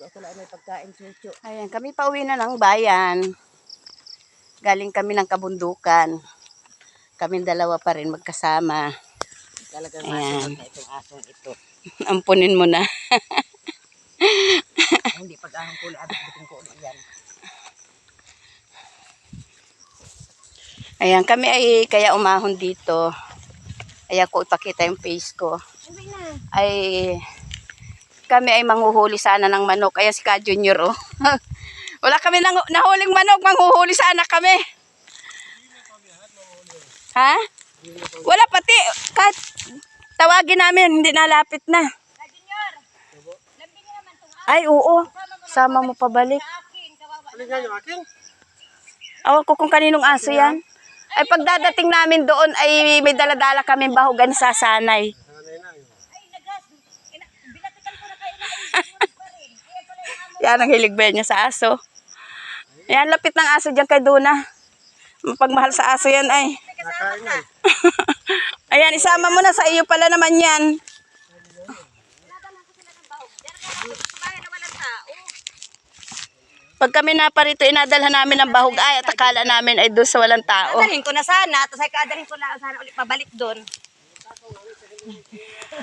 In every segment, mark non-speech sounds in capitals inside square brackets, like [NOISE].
Ako lang may pagkain chuchu. Ayan, kami pa uwi na ng bayan. Galing kami ng kabundukan. Kaming dalawa pa rin magkasama. Talagang masunod na itong asong ito. [LAUGHS] Ampunin mo na. Ay, hindi pag-ahang ko abot bitin ko ulit yan. Ayan, kami ay kaya umahon dito. Ayan ko ipakita yung face ko. Na. Ay kami ay manghuhuli sana ng manok. Ayan si Ka Junior oh. [LAUGHS] Wala kami nang, nahuling manok, manghuhuli sana kami. Ha? Wala pati. Kahit tawagin namin, hindi nalapit na. Ay, oo. Sama mo pabalik. Awan ko kung kaninong aso yan. Ay pagdadating namin doon ay may daladala kami bahugan sa sanay. Yan ang hilig niya sa aso. Yan, lapit ng aso dyan kay Duna. Mapagmahal sa aso yan ay. Na. [LAUGHS] Ayan, isama mo na sa iyo pala naman yan. Pag kami naparito, inadalhan namin ng bahog ay at akala namin ay doon sa walang tao. Kadalhin ko na sana, tapos ay kadalhin ko na sana ulit pabalik doon.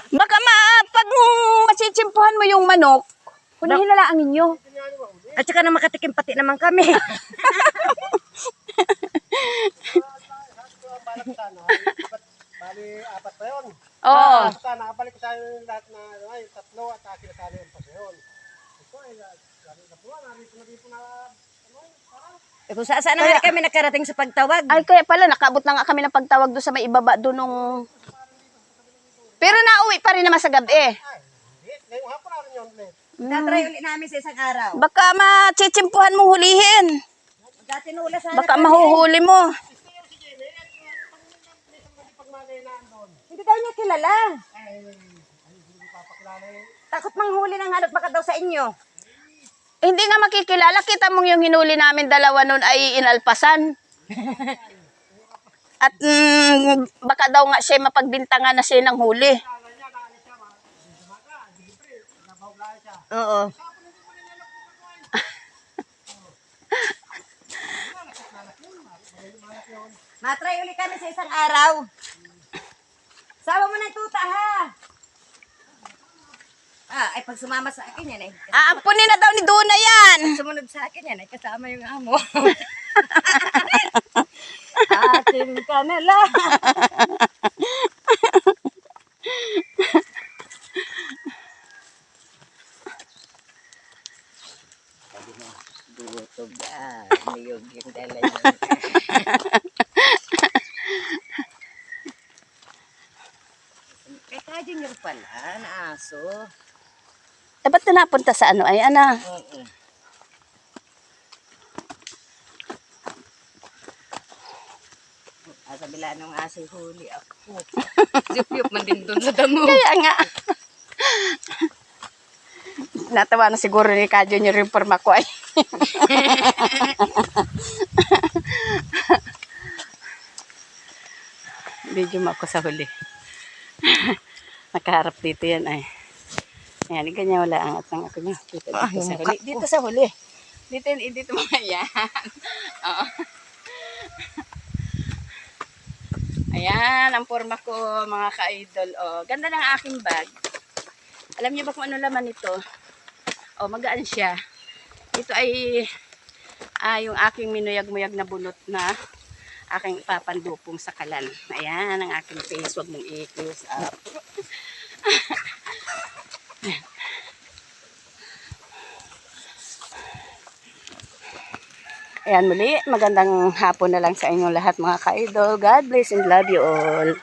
Baka ma, pag machichimpuhan mo yung manok, hulihin na lang ang inyo. At saka na makatikim pati naman kami. Bali, apat pa yun. Oo. Basta nakabalik ko sa inyo lahat na ay, tatlo at akin sa yung pa yun. Ito ay, lalo na po, narito na dito na, ano, Eh, kung saan naman kami nakarating sa pagtawag. Ay, kaya pala, nakabot na nga kami ng pagtawag doon sa may ibaba doon nung... Pero nauwi pa rin naman sa gabi. ay, hindi, ngayong hapon na rin yun. Tatry ulit namin sa isang araw. Baka machichimpuhan mo hulihin. Dati nula sana Baka kami. mahuhuli mo. Hindi daw niya kilala. Takot manghuli ng hanap baka daw sa inyo. Hindi nga makikilala. Kita mong yung hinuli namin dalawa nun ay inalpasan. [LAUGHS] At mm, baka daw nga siya mapagbintangan na siya ng huli. Oo. Matry ulit kami sa isang araw. Sama mo yung tuta ha. Ah, ay pag sumama sa akin yan ay. Aampunin na daw ni Duna yan. Sumunod sa akin yan ay kasama yung amo. [LAUGHS] Atin ka na lang. [LAUGHS] Butog ah, niyog yung dala niya. [LAUGHS] Kaya ka junior pala, na aso. Eh, ba't na napunta sa ano? Ay, ana. Oo. Ah, sa bila ng aso huli ako. [LAUGHS] Zip-yup man din doon sa damo. Kaya nga. [LAUGHS] Natawa na siguro ni Ka Junior yung forma ko ay. Video mo ako sa huli. [LAUGHS] Nakaharap dito yan ay. Ayan, ganyan wala ang atang ako niya. Dito, Ah, dito sa yung huli. Dito sa huli. Dito, dito mo yan. [LAUGHS] Oo. Ayan, ang forma ko mga ka-idol. Oh, ganda ng aking bag. Alam niyo ba kung ano laman nito? Oh, magaan siya. Ito ay ah, yung aking minuyag-muyag na bunot na aking ipapandupong sa kalan. Ayan, ang aking face. Huwag mong i-close up. Ayan muli, magandang hapon na lang sa inyong lahat mga ka-idol. God bless and love you all.